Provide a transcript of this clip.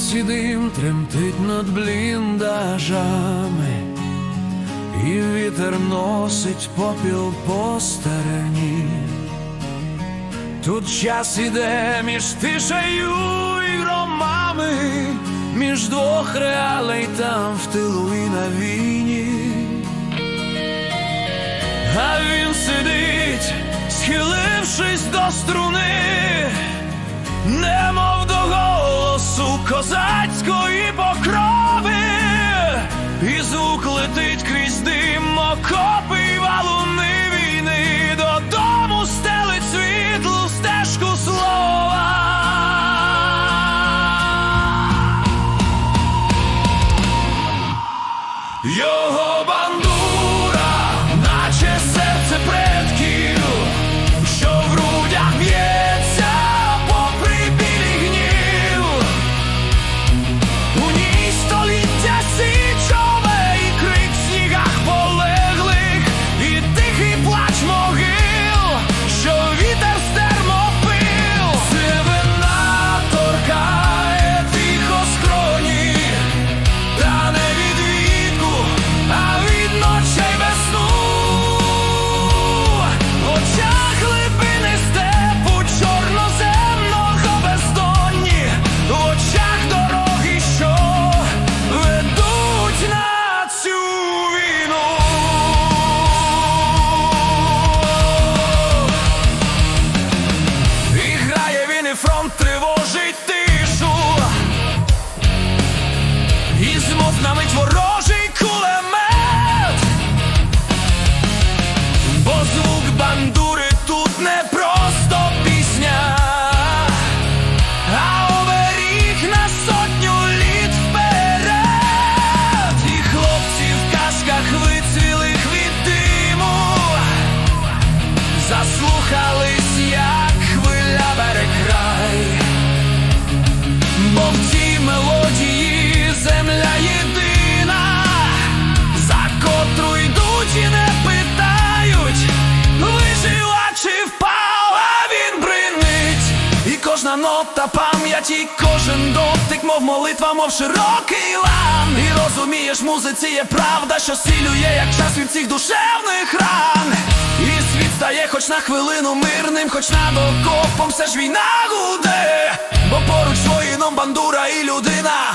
сонці тремтить над бліндажами, і вітер носить попіл по старині. Тут час іде між тишею і громами, між двох реалей там в тилу і на війні. А він сидить, схилившись до струни, немов фронт тривожить тишу. І змов на мить ворожий кожна нота пам'яті, кожен дотик, мов молитва, мов широкий лан. І розумієш, музиці є правда, що сілює, як час від цих душевних ран. І світ стає хоч на хвилину мирним, хоч над окопом все ж війна гуде, бо поруч воїном бандура і людина,